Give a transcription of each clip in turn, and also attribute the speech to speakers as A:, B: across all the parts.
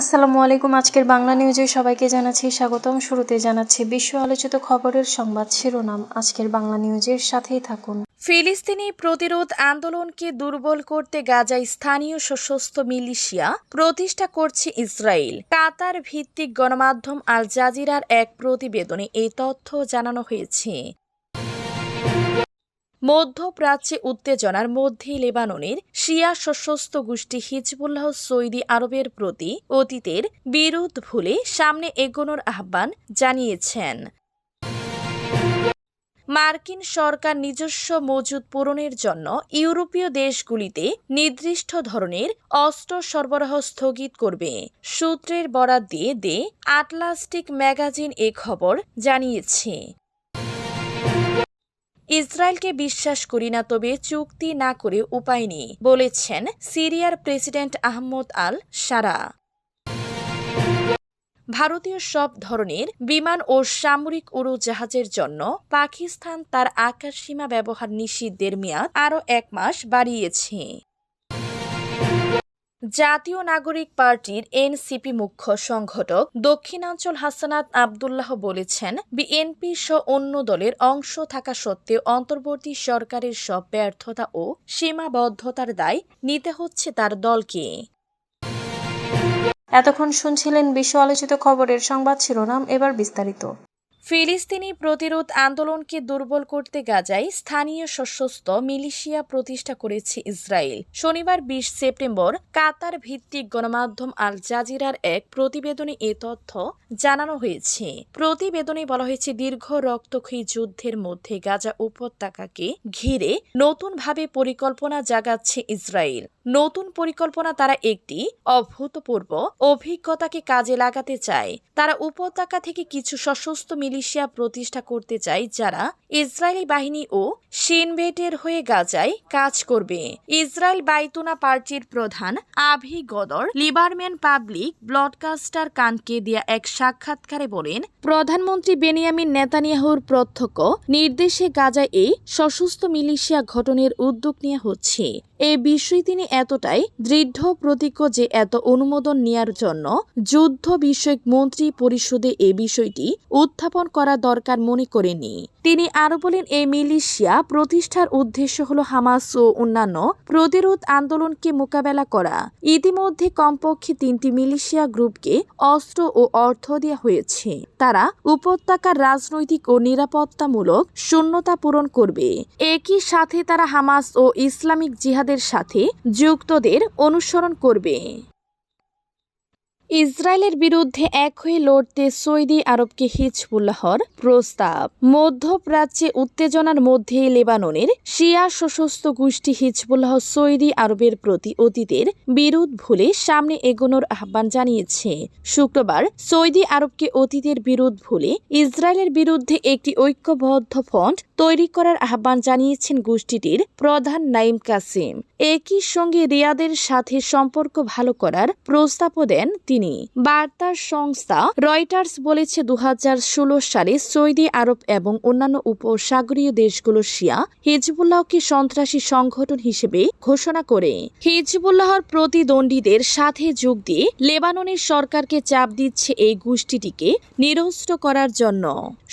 A: আসসালামু আলাইকুম আজকের বাংলা নিউজে সবাইকে জানাচ্ছি স্বাগতম শুরুতে জানাচ্ছি বিশ্ব আলোচিত খবরের সংবাদ শিরোনাম আজকের বাংলা নিউজের সাথেই থাকুন
B: ফিলিস্তিনি প্রতিরোধ আন্দোলনকে দুর্বল করতে গাজায় স্থানীয় সশস্ত্র মিলিশিয়া প্রতিষ্ঠা করছে ইসরায়েল কাতার ভিত্তিক গণমাধ্যম আল জাজিরার এক প্রতিবেদনে এই তথ্য জানানো হয়েছে মধ্যপ্রাচ্যে উত্তেজনার মধ্যে লেবাননের শিয়া সশস্ত্র গোষ্ঠী হিজবুল্লাহ সৌদি আরবের প্রতি অতীতের বিরোধ ভুলে সামনে এগোনোর আহ্বান জানিয়েছেন মার্কিন সরকার নিজস্ব মজুদ পূরণের জন্য ইউরোপীয় দেশগুলিতে নির্দিষ্ট ধরনের অস্ত্র সরবরাহ স্থগিত করবে সূত্রের বরাত দিয়ে দে আটলাস্টিক ম্যাগাজিন এ খবর জানিয়েছে ইসরায়েলকে বিশ্বাস করি না তবে চুক্তি না করে উপায় নেই বলেছেন সিরিয়ার প্রেসিডেন্ট আহমদ আল সারা ভারতীয় সব ধরনের বিমান ও সামরিক উড়োজাহাজের জন্য পাকিস্তান তার আকাশসীমা ব্যবহার নিষিদ্ধের মেয়াদ আরও এক মাস বাড়িয়েছে জাতীয় নাগরিক পার্টির এনসিপি মুখ্য সংগঠক দক্ষিণাঞ্চল হাসানাত আবদুল্লাহ বলেছেন বিএনপি সহ অন্য দলের অংশ থাকা সত্ত্বেও অন্তর্বর্তী সরকারের সব ব্যর্থতা ও সীমাবদ্ধতার দায় নিতে হচ্ছে তার দলকে
A: এতক্ষণ শুনছিলেন বিশ্ব আলোচিত খবরের সংবাদ শিরোনাম এবার বিস্তারিত
B: ফিলিস্তিনি প্রতিরোধ আন্দোলনকে দুর্বল করতে গাজায় স্থানীয় সশস্ত্র মিলিশিয়া প্রতিষ্ঠা করেছে ইসরায়েল শনিবার বিশ সেপ্টেম্বর কাতার ভিত্তিক গণমাধ্যম আল জাজিরার এক প্রতিবেদনে এ তথ্য জানানো হয়েছে প্রতিবেদনে বলা হয়েছে দীর্ঘ রক্তক্ষয়ী যুদ্ধের মধ্যে গাজা উপত্যকাকে ঘিরে নতুনভাবে পরিকল্পনা জাগাচ্ছে ইসরায়েল নতুন পরিকল্পনা তারা একটি অভূতপূর্ব অভিজ্ঞতাকে কাজে লাগাতে চায় তারা উপত্যকা থেকে কিছু সশস্ত্র মিলিশিয়া প্রতিষ্ঠা করতে চায় যারা ইসরায়েলি বাহিনী ও সিনবেটের হয়ে গাজায় কাজ করবে ইসরায়েল বাইতুনা পার্টির প্রধান Avigdor Lieberman public broadcaster কানকে দেয়া এক সাক্ষাৎকারে বলেন প্রধানমন্ত্রী বেনিয়ামিন নেতানিয়াহুর প্রত্যক্ষ নির্দেশে গাজায় এই সশস্ত্র মিলিশিয়া ঘটনের উদ্যোগ নেওয়া হচ্ছে এই বিষয়ে তিনি এতটাই দৃঢ় প্রতিজ্ঞ যে এত অনুমোদন নেয়ার জন্য যুদ্ধ বিষয়ক মন্ত্রী পরিষদে এ বিষয়টি উত্থাপন করা দরকার মনে করেনি তিনি আরও বলেন এই মিলিশিয়া প্রতিষ্ঠার উদ্দেশ্য হল হামাস ও অন্যান্য প্রতিরোধ আন্দোলনকে মোকাবেলা করা ইতিমধ্যে কমপক্ষে তিনটি মিলিশিয়া গ্রুপকে অস্ত্র ও অর্থ দেওয়া হয়েছে তারা উপত্যকার রাজনৈতিক ও নিরাপত্তামূলক শূন্যতা পূরণ করবে একই সাথে তারা হামাস ও ইসলামিক জিহাদের সাথে যুক্তদের অনুসরণ করবে ইসরায়েলের বিরুদ্ধে এক হয়ে লড়তে সৌদি আরবকে হিজবুল্লাহর প্রস্তাব মধ্যপ্রাচ্যে উত্তেজনার মধ্যে লেবাননের শিয়া সশস্ত্র গোষ্ঠী হিজবুল্লাহ সৌদি আরবের প্রতি অতীতের বিরোধ ভুলে সামনে এগোনোর আহ্বান জানিয়েছে শুক্রবার সৌদি আরবকে অতীতের বিরোধ ভুলে ইসরায়েলের বিরুদ্ধে একটি ঐক্যবদ্ধ ফন্ট তৈরি করার আহ্বান জানিয়েছেন গোষ্ঠীটির প্রধান নাইম কাসিম একই সঙ্গে রিয়াদের সাথে সম্পর্ক ভালো করার প্রস্তাবও দেন তিনি বার্তার সংস্থা রয়টার্স বলেছে দু সালে সৌদি আরব এবং অন্যান্য উপসাগরীয় দেশগুলো শিয়া হিজবুল্লাহকে সন্ত্রাসী সংগঠন হিসেবে ঘোষণা করে হিজবুল্লাহর প্রতিদ্বন্দ্বীদের সাথে যোগ দিয়ে লেবাননের সরকারকে চাপ দিচ্ছে এই গোষ্ঠীটিকে নিরস্ত করার জন্য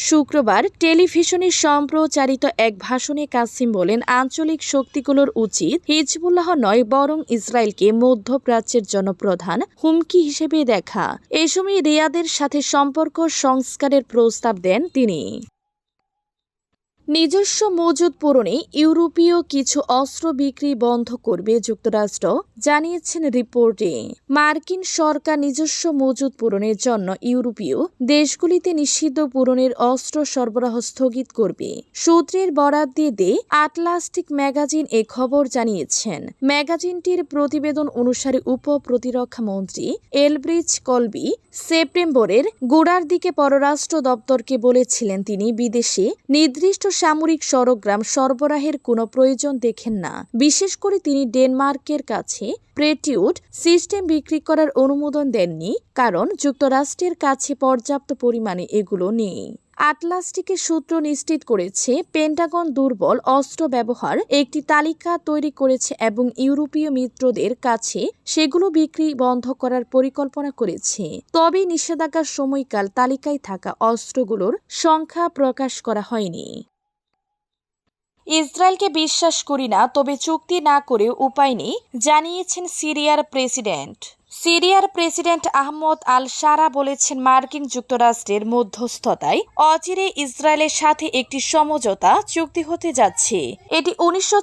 B: শুক্রবার টেলিভিশনে সম্প্রচার প্রচারিত এক ভাষণে কাসিম বলেন আঞ্চলিক শক্তিগুলোর উচিত হিজবুল্লাহ নয় বরং ইসরায়েলকে মধ্যপ্রাচ্যের জনপ্রধান হুমকি হিসেবে দেখা এ সময় রিয়াদের সাথে সম্পর্ক সংস্কারের প্রস্তাব দেন তিনি নিজস্ব মজুদ পূরণে ইউরোপীয় কিছু অস্ত্র বিক্রি বন্ধ করবে যুক্তরাষ্ট্র জানিয়েছেন রিপোর্টে মার্কিন সরকার নিজস্ব মজুদ পূরণের জন্য ইউরোপীয় দেশগুলিতে নিষিদ্ধ পূরণের অস্ত্র সরবরাহ স্থগিত করবে সূত্রের বরাত দিয়ে দে আটলাস্টিক ম্যাগাজিন এ খবর জানিয়েছেন ম্যাগাজিনটির প্রতিবেদন অনুসারে উপ প্রতিরক্ষা মন্ত্রী এলব্রিজ কলবি সেপ্টেম্বরের গোড়ার দিকে পররাষ্ট্র দপ্তরকে বলেছিলেন তিনি বিদেশে নির্দিষ্ট সামরিক সরগ্রাম সরবরাহের কোনো প্রয়োজন দেখেন না বিশেষ করে তিনি ডেনমার্কের কাছে প্রেটিউড সিস্টেম বিক্রি করার অনুমোদন দেননি কারণ যুক্তরাষ্ট্রের কাছে পর্যাপ্ত পরিমাণে এগুলো নেই আটলাস্টিকের সূত্র নিশ্চিত করেছে পেন্টাগন দুর্বল অস্ত্র ব্যবহার একটি তালিকা তৈরি করেছে এবং ইউরোপীয় মিত্রদের কাছে সেগুলো বিক্রি বন্ধ করার পরিকল্পনা করেছে তবে নিষেধাজ্ঞার সময়কাল তালিকায় থাকা অস্ত্রগুলোর সংখ্যা প্রকাশ করা হয়নি ইসরায়েলকে বিশ্বাস করি না তবে চুক্তি না করে উপায় নেই জানিয়েছেন সিরিয়ার প্রেসিডেন্ট সিরিয়ার প্রেসিডেন্ট আহমদ আল সারা বলেছেন মার্কিন যুক্তরাষ্ট্রের মধ্যস্থতায় অচিরে ইসরায়েলের সাথে একটি সমঝোতা চুক্তি হতে যাচ্ছে এটি উনিশশো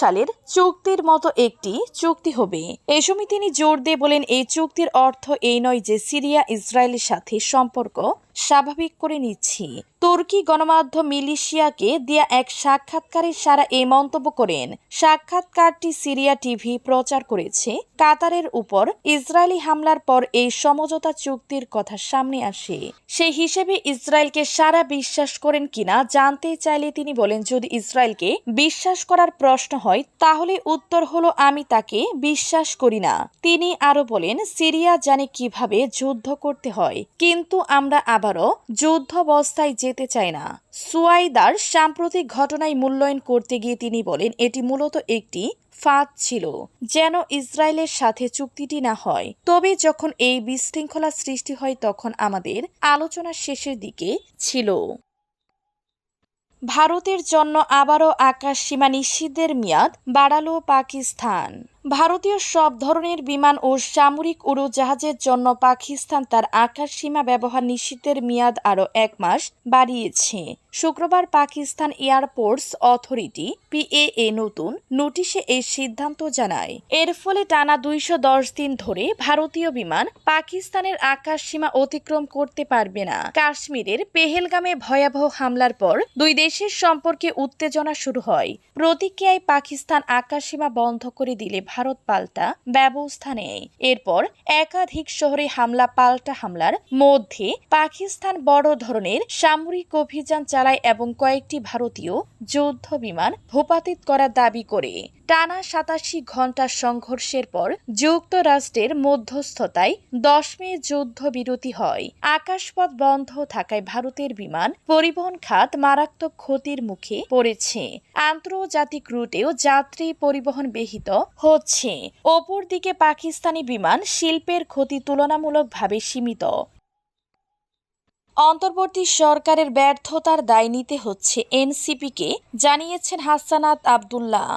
B: সালের চুক্তির মতো একটি চুক্তি হবে এ সময় তিনি জোর দিয়ে বলেন এই চুক্তির অর্থ এই নয় যে সিরিয়া ইসরায়েলের সাথে সম্পর্ক স্বাভাবিক করে নিচ্ছি তুর্কি গণমাধ্যম মিলিশিয়াকে দেয়া এক সাক্ষাৎকারে সারা এই মন্তব্য করেন সাক্ষাৎকারটি সিরিয়া টিভি প্রচার করেছে কাতারের উপর ইসরায়েলি হামলার পর এই সমঝোতা চুক্তির কথা সামনে আসে সেই হিসেবে ইসরায়েলকে সারা বিশ্বাস করেন কিনা জানতে চাইলে তিনি বলেন যদি ইসরায়েলকে বিশ্বাস করার প্রশ্ন হয় তাহলে উত্তর হলো আমি তাকে বিশ্বাস করি না তিনি আরো বলেন সিরিয়া জানে কিভাবে যুদ্ধ করতে হয় কিন্তু আমরা আবারও যুদ্ধাবস্থায় যেতে চায় না সুয়াইদার সাম্প্রতিক ঘটনায় মূল্যায়ন করতে গিয়ে তিনি বলেন এটি মূলত একটি ফাঁদ ছিল যেন ইসরায়েলের সাথে চুক্তিটি না হয় তবে যখন এই বিশৃঙ্খলা সৃষ্টি হয় তখন আমাদের আলোচনার শেষের দিকে ছিল ভারতের জন্য আবারও আকাশ সীমা নিষিদ্ধের মেয়াদ বাড়ালো পাকিস্তান ভারতীয় সব ধরনের বিমান ও সামরিক উড়োজাহাজের জন্য পাকিস্তান তার আকাশ সীমা ব্যবহার নিষিদ্ধের মেয়াদ আরও এক মাস বাড়িয়েছে শুক্রবার পাকিস্তান এয়ারপোর্টস অথরিটি পিএএ নতুন নোটিশে এই সিদ্ধান্ত জানায় এর ফলে টানা দুইশো দিন ধরে ভারতীয় বিমান পাকিস্তানের আকাশ সীমা অতিক্রম করতে পারবে না কাশ্মীরের পেহেলগামে ভয়াবহ হামলার পর দুই দেশের সম্পর্কে উত্তেজনা শুরু হয় প্রতিক্রিয়ায় পাকিস্তান আকাশ সীমা বন্ধ করে দিলে ভারত পাল্টা ব্যবস্থা নেয় এরপর একাধিক শহরে হামলা পাল্টা হামলার মধ্যে পাকিস্তান বড় ধরনের সামরিক অভিযান চালায় এবং কয়েকটি ভারতীয় যুদ্ধ বিমান ভূপাতিত করার দাবি করে টানা সাতাশি ঘন্টা সংঘর্ষের পর যুক্তরাষ্ট্রের মধ্যস্থতায় দশ মে বিরতি হয় আকাশপথ বন্ধ থাকায় ভারতের বিমান পরিবহন খাত মারাত্মক ক্ষতির মুখে পড়েছে আন্তর্জাতিক রুটেও যাত্রী পরিবহন বিহিত হচ্ছে অপরদিকে পাকিস্তানি বিমান শিল্পের ক্ষতি তুলনামূলকভাবে সীমিত অন্তর্বর্তী সরকারের ব্যর্থতার দায় নিতে হচ্ছে এনসিপিকে জানিয়েছেন হাসানাত আবদুল্লাহ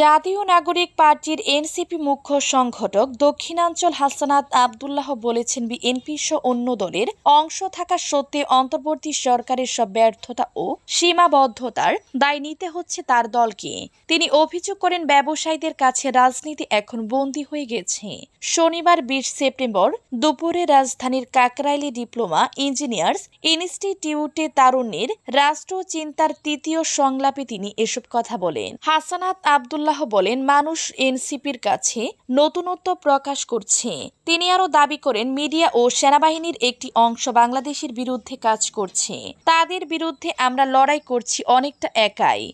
B: জাতীয় নাগরিক পার্টির এনসিপি মুখ্য সংগঠক দক্ষিণাঞ্চল হাসানাত আবদুল্লাহ বলেছেন বিএনপি সহ অন্য দলের অংশ থাকা সত্ত্বে অন্তর্বর্তী সরকারের সব ব্যর্থতা ও সীমাবদ্ধতার দায় নিতে হচ্ছে তার দলকে তিনি অভিযোগ করেন ব্যবসায়ীদের কাছে রাজনীতি এখন বন্দী হয়ে গেছে শনিবার বিশ সেপ্টেম্বর দুপুরে রাজধানীর কাকরাইলি ডিপ্লোমা ইঞ্জিনিয়ার কলেজ ইনস্টিটিউটে তারুণ্যের রাষ্ট্র চিন্তার তৃতীয় সংলাপে তিনি এসব কথা বলেন হাসানাত আবদুল্লাহ বলেন মানুষ এনসিপির কাছে নতুনত্ব প্রকাশ করছে তিনি আরও দাবি করেন মিডিয়া ও সেনাবাহিনীর একটি অংশ বাংলাদেশের বিরুদ্ধে কাজ করছে তাদের বিরুদ্ধে আমরা লড়াই করছি অনেকটা একাই